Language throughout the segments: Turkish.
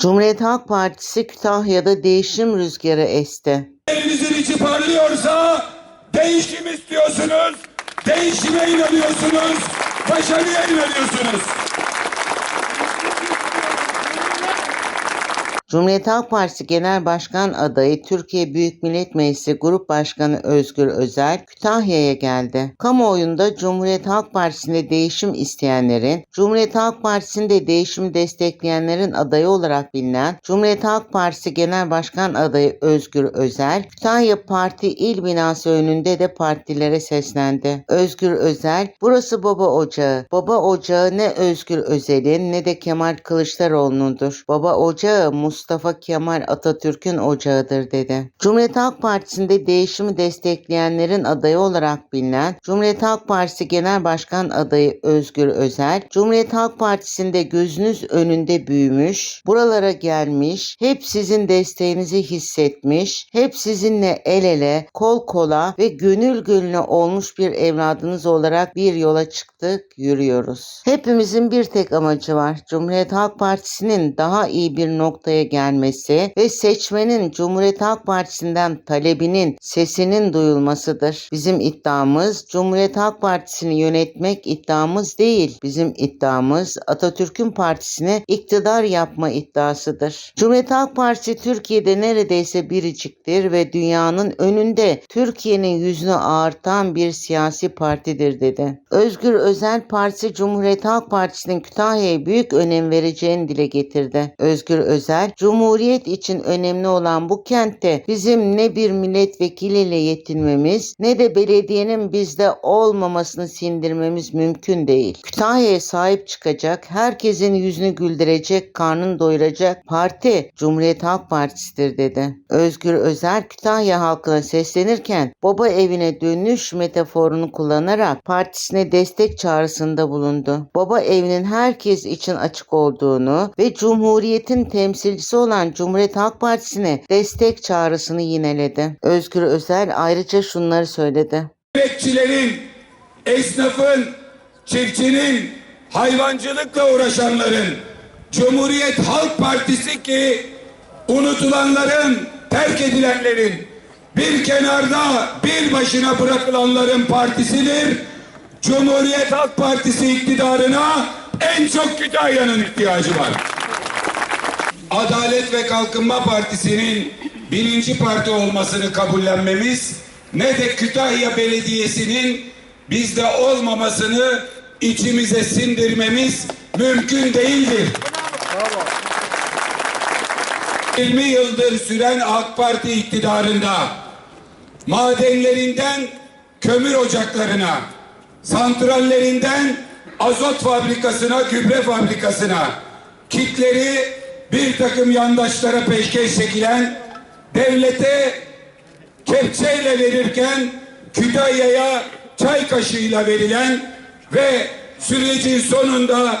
Cumhuriyet Halk Partisi Kütahya'da değişim rüzgarı esti. Elinizin içi parlıyorsa değişim istiyorsunuz, değişime inanıyorsunuz, başarıya inanıyorsunuz. Cumhuriyet Halk Partisi Genel Başkan adayı Türkiye Büyük Millet Meclisi Grup Başkanı Özgür Özel Kütahya'ya geldi. Kamuoyunda Cumhuriyet Halk Partisi'nde değişim isteyenlerin, Cumhuriyet Halk Partisi'nde değişimi destekleyenlerin adayı olarak bilinen Cumhuriyet Halk Partisi Genel Başkan adayı Özgür Özel, Kütahya Parti İl Binası önünde de partilere seslendi. Özgür Özel, burası baba ocağı. Baba ocağı ne Özgür Özel'in ne de Kemal Kılıçdaroğlu'nundur. Baba ocağı Mustafa Kemal Atatürk'ün ocağıdır dedi. Cumhuriyet Halk Partisi'nde değişimi destekleyenlerin adayı olarak bilinen Cumhuriyet Halk Partisi Genel Başkan adayı Özgür Özel, Cumhuriyet Halk Partisi'nde gözünüz önünde büyümüş, buralara gelmiş, hep sizin desteğinizi hissetmiş, hep sizinle el ele, kol kola ve gönül gönüle olmuş bir evladınız olarak bir yola çıktık, yürüyoruz. Hepimizin bir tek amacı var. Cumhuriyet Halk Partisi'nin daha iyi bir noktaya gelmesi ve seçmenin Cumhuriyet Halk Partisi'nden talebinin, sesinin duyulmasıdır. Bizim iddiamız Cumhuriyet Halk Partisi'ni yönetmek iddiamız değil. Bizim iddiamız Atatürk'ün partisini iktidar yapma iddiasıdır. Cumhuriyet Halk Partisi Türkiye'de neredeyse biriciktir ve dünyanın önünde Türkiye'nin yüzünü ağırtan bir siyasi partidir dedi. Özgür Özel Partisi Cumhuriyet Halk Partisi'nin Kütahya'ya büyük önem vereceğini dile getirdi. Özgür Özel, Cumhuriyet için önemli olan bu kentte bizim ne bir milletvekiliyle yetinmemiz ne de belediyenin bizde olmamasını sindirmemiz mümkün değil. Kütahya'ya sahip çıkacak, herkesin yüzünü güldürecek, karnını doyuracak parti Cumhuriyet Halk Partisi'dir dedi. Özgür Özel Kütahya halkına seslenirken baba evine dönüş metaforunu kullanarak partisine destek çağrısında bulundu. Baba evinin herkes için açık olduğunu ve Cumhuriyet'in temsilcisi olan Cumhuriyet Halk Partisi'ne destek çağrısını yineledi. Özgür Özel ayrıca şunları söyledi. Emekçilerin, esnafın, çiftçinin, hayvancılıkla uğraşanların, Cumhuriyet Halk Partisi ki unutulanların, terk edilenlerin, bir kenarda bir başına bırakılanların partisidir. Cumhuriyet Halk Partisi iktidarına en çok Kütahya'nın ihtiyacı var. Adalet ve Kalkınma Partisi'nin birinci parti olmasını kabullenmemiz ne de Kütahya Belediyesi'nin bizde olmamasını içimize sindirmemiz mümkün değildir. 20 yıldır süren AK Parti iktidarında madenlerinden kömür ocaklarına, santrallerinden azot fabrikasına, gübre fabrikasına, kitleri bir takım yandaşlara peşkeş çekilen, devlete kepçeyle verirken Kütahya'ya çay kaşığıyla verilen ve sürecin sonunda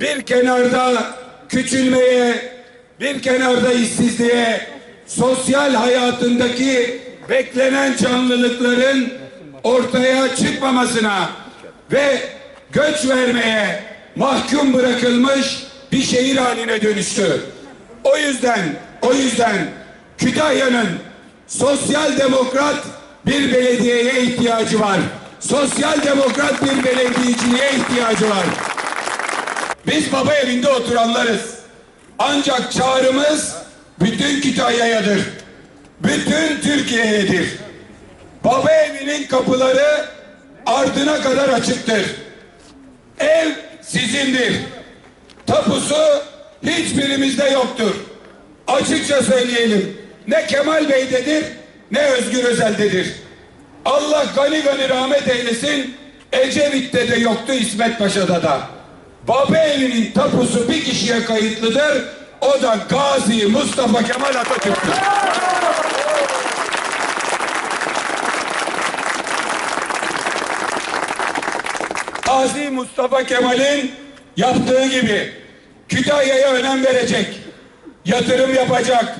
bir kenarda küçülmeye, bir kenarda işsizliğe, sosyal hayatındaki beklenen canlılıkların ortaya çıkmamasına ve göç vermeye mahkum bırakılmış bir şehir haline dönüştü. O yüzden, o yüzden Kütahya'nın sosyal demokrat bir belediyeye ihtiyacı var. Sosyal demokrat bir belediyeciliğe ihtiyacı var. Biz baba evinde oturanlarız. Ancak çağrımız bütün Kütahya'yadır. Bütün Türkiye'yedir. Baba evinin kapıları ardına kadar açıktır. Ev sizindir. Tapusu hiçbirimizde yoktur. Açıkça söyleyelim. Ne Kemal Bey'dedir ne Özgür Özel'dedir. Allah gani gani rahmet eylesin. Ecevit'te de yoktu İsmet Paşa'da da. Baba evinin tapusu bir kişiye kayıtlıdır. O da Gazi Mustafa Kemal Atatürk'tür. Gazi Mustafa Kemal'in yaptığı gibi Kütahya'ya önem verecek, yatırım yapacak,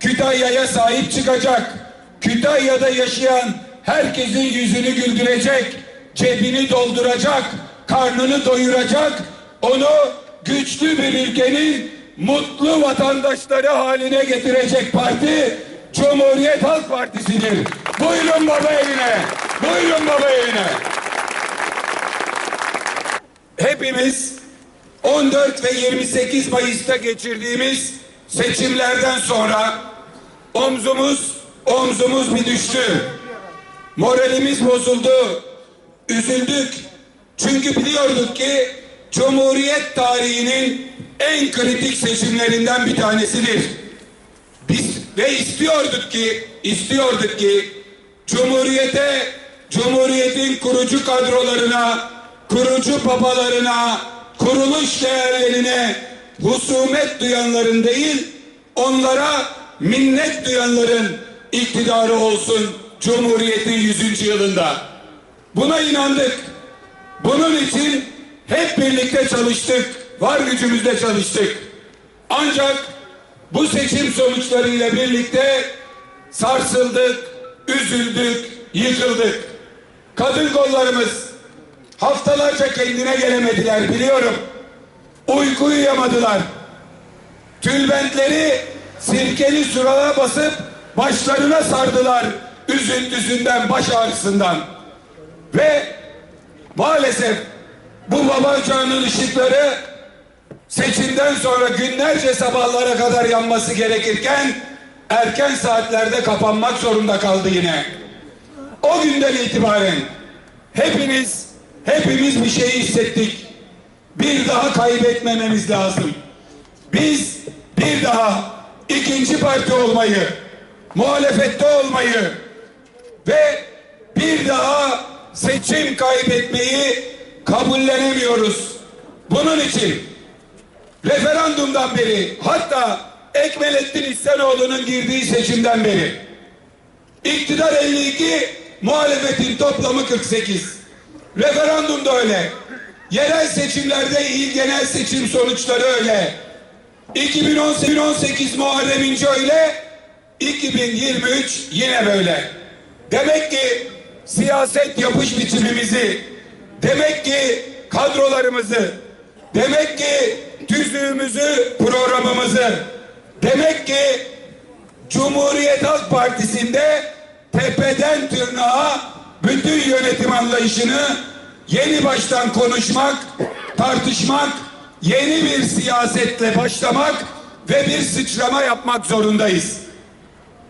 Kütahya'ya sahip çıkacak, Kütahya'da yaşayan herkesin yüzünü güldürecek, cebini dolduracak, karnını doyuracak, onu güçlü bir ülkenin mutlu vatandaşları haline getirecek parti Cumhuriyet Halk Partisi'dir. Buyurun baba evine. Buyurun baba evine. Hepimiz 14 ve 28 Mayıs'ta geçirdiğimiz seçimlerden sonra omzumuz omzumuz bir düştü. Moralimiz bozuldu. Üzüldük. Çünkü biliyorduk ki Cumhuriyet tarihinin en kritik seçimlerinden bir tanesidir. Biz ve istiyorduk ki istiyorduk ki Cumhuriyete Cumhuriyetin kurucu kadrolarına, kurucu papalarına, kuruluş değerlerine husumet duyanların değil, onlara minnet duyanların iktidarı olsun Cumhuriyet'in 100. yılında. Buna inandık. Bunun için hep birlikte çalıştık. Var gücümüzle çalıştık. Ancak bu seçim sonuçlarıyla birlikte sarsıldık, üzüldük, yıkıldık. Kadın kollarımız haftalarca kendine gelemediler biliyorum. Uyku uyuyamadılar. Tülbentleri sirkeli surala basıp başlarına sardılar üzüntüsünden, baş ağrısından. Ve maalesef bu babacanın ışıkları seçimden sonra günlerce sabahlara kadar yanması gerekirken erken saatlerde kapanmak zorunda kaldı yine. O günden itibaren hepiniz hepimiz bir şey hissettik. Bir daha kaybetmememiz lazım. Biz bir daha ikinci parti olmayı, muhalefette olmayı ve bir daha seçim kaybetmeyi kabullenemiyoruz. Bunun için referandumdan beri hatta Ekmelettin İhsanoğlu'nun girdiği seçimden beri iktidar 52 muhalefetin toplamı 48 referandumda öyle. Yerel seçimlerde il genel seçim sonuçları öyle. 2018 Muharrem İnce öyle 2023 yine böyle. Demek ki siyaset yapış biçimimizi demek ki kadrolarımızı demek ki tüzüğümüzü programımızı demek ki Cumhuriyet Halk Partisi'nde tepeden tırnağa bütün yönetim anlayışını yeni baştan konuşmak, tartışmak, yeni bir siyasetle başlamak ve bir sıçrama yapmak zorundayız.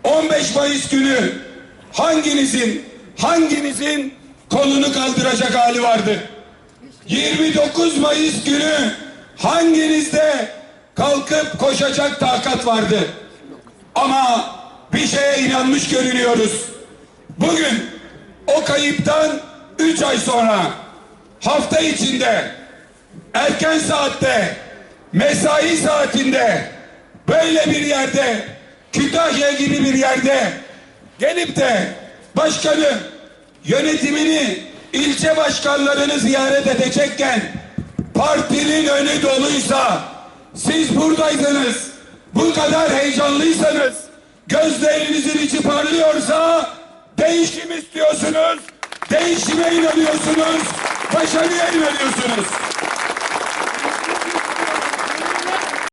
15 Mayıs günü hanginizin hanginizin kolunu kaldıracak hali vardı? 29 Mayıs günü hanginizde kalkıp koşacak takat vardı? Ama bir şeye inanmış görünüyoruz. Bugün o kayıptan 3 ay sonra hafta içinde erken saatte mesai saatinde böyle bir yerde Kütahya gibi bir yerde gelip de başkanı yönetimini ilçe başkanlarını ziyaret edecekken partinin önü doluysa siz buradaydınız. Bu kadar heyecanlıysanız gözlerinizin içi parlıyorsa değişim istiyorsunuz değişime inanıyorsunuz başarıya inanıyorsunuz